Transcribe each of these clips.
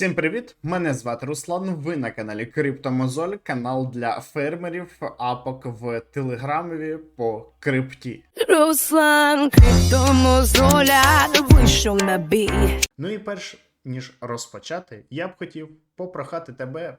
Всім привіт! Мене звати Руслан. Ви на каналі Криптомозоль, канал для фермерів, апок в телеграмові по крипті. Руслан Криптомозоля вийшов на бій. Ну і перш ніж розпочати, я б хотів попрохати тебе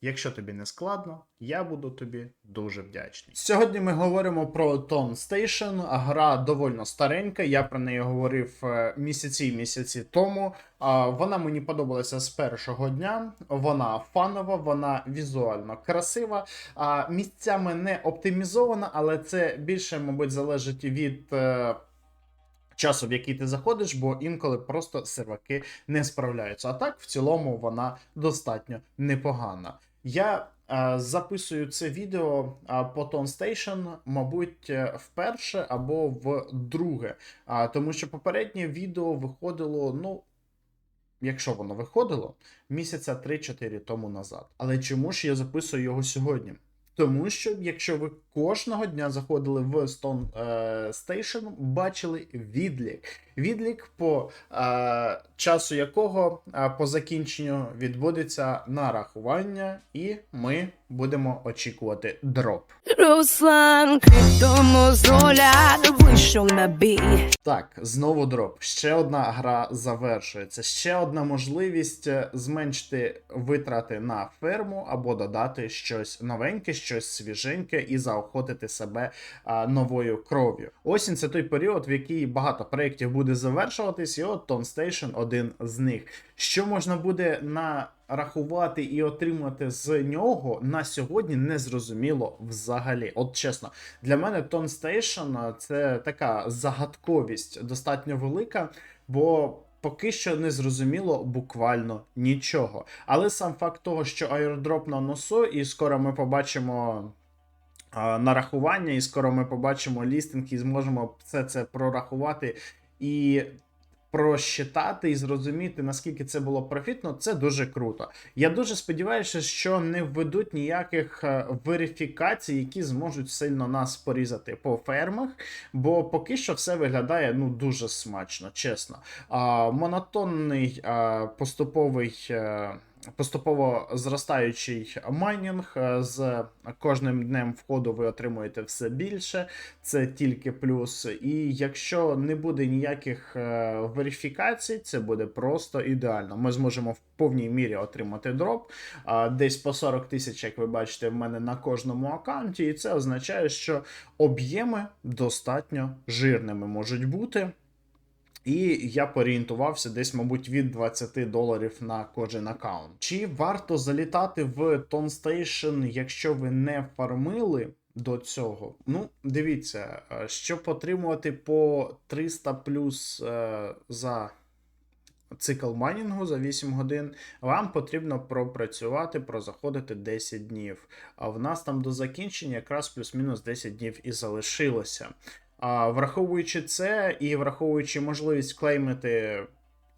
Якщо тобі не складно, я буду тобі дуже вдячний. Сьогодні ми говоримо про Tone Station. Гра довольно старенька. Я про неї говорив е, місяці місяці тому. Вона мені подобалася з першого дня. Вона фанова, вона візуально красива. Місцями не оптимізована, але це більше, мабуть, залежить від. е, Часу, в який ти заходиш, бо інколи просто серваки не справляються. А так, в цілому, вона достатньо непогана. Я е, записую це відео е, по Tone Station, мабуть, е, вперше або вдруге. Тому що попереднє відео виходило, ну, якщо воно виходило, місяця 3-4 тому назад. Але чому ж я записую його сьогодні? Тому що якщо ви кожного дня заходили в Stone е, Station, бачили відлік. Відлік, по е, часу якого е, по закінченню відбудеться нарахування, і ми будемо очікувати дроп. Руслан Криптомозоля з бій. Так, знову дроп. Ще одна гра завершується. Ще одна можливість е, зменшити витрати на ферму або додати щось новеньке, щось свіженьке і заохотити себе а, новою кров'ю. Осінь це той період, в який багато проєктів буде завершуватись, і от Tone Station один з них. Що можна буде нарахувати і отримати з нього на сьогодні не зрозуміло взагалі. От чесно, для мене Tone Station це така загадковість достатньо велика, бо. Поки що не зрозуміло буквально нічого. Але сам факт того, що аеродроп на носу, і скоро ми побачимо а, нарахування, і скоро ми побачимо лістинг, і зможемо все це прорахувати і просчитати і зрозуміти, наскільки це було профітно, це дуже круто. Я дуже сподіваюся, що не введуть ніяких е, верифікацій, які зможуть сильно нас порізати по фермах, бо поки що все виглядає ну дуже смачно, чесно. А, монотонний а, поступовий. е, Поступово зростаючий майнінг е, з кожним днем входу ви отримуєте все більше, це тільки плюс. І якщо не буде ніяких е, верифікацій, це буде просто ідеально. Ми зможемо в повній мірі отримати дроп. Десь по 40 тисяч, як ви бачите, в мене на кожному аккаунті, і це означає, що об'єми достатньо жирними можуть бути. І я порієнтувався десь, мабуть, від 20 доларів на кожен аккаунт. Чи варто залітати в Station, якщо ви не фармили до цього? Ну, дивіться, е, щоб отримувати по 300 плюс е, за цикл майнінгу за 8 годин, вам потрібно пропрацювати, прозаходити 10 днів. А в нас там до закінчення якраз плюс-мінус 10 днів і залишилося. А, враховуючи це і враховуючи можливість клеймити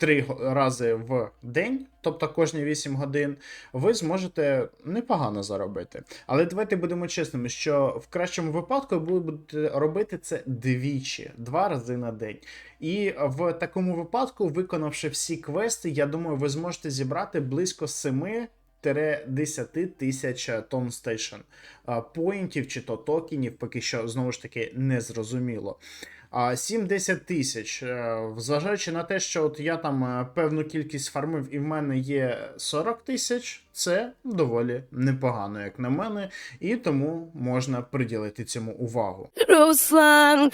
три рази в день, тобто кожні 8 годин, ви зможете непогано заробити. Але давайте будемо чесними, що в кращому випадку ви будете робити це двічі, два рази на день. І в такому випадку, виконавши всі квести, я думаю, ви зможете зібрати близько 7 10 тисяч тонн стейшн поінтів чи то токенів, поки що знову ж таки не зрозуміло. А 7-10 тисяч. Е, Зважаючи на те, що от я там е, певну кількість фармив і в мене є 40 тисяч, це доволі непогано, як на мене, і тому можна приділити цьому увагу. Руслан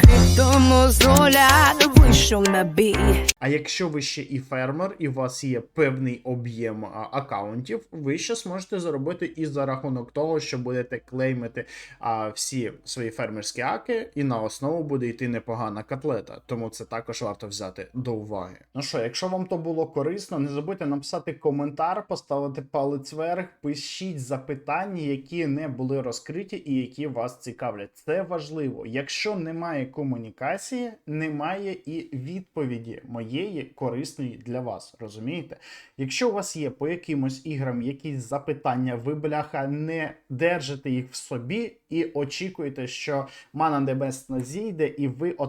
вийшов на бій. А якщо ви ще і фермер, і у вас є певний об'єм акаунтів, ви ще зможете заробити і за рахунок того, що будете клеймити а, всі свої фермерські аки, і на основу буде йти непогано непогана котлета, тому це також варто взяти до уваги. Ну що, якщо вам то було корисно, не забудьте написати коментар, поставити палець вверх, пишіть запитання, які не були розкриті і які вас цікавлять. Це важливо. Якщо немає комунікації, немає і відповіді моєї корисної для вас. Розумієте? Якщо у вас є по якимось іграм якісь запитання, ви бляха не держите їх в собі і очікуєте, що мана небесна зійде, і ви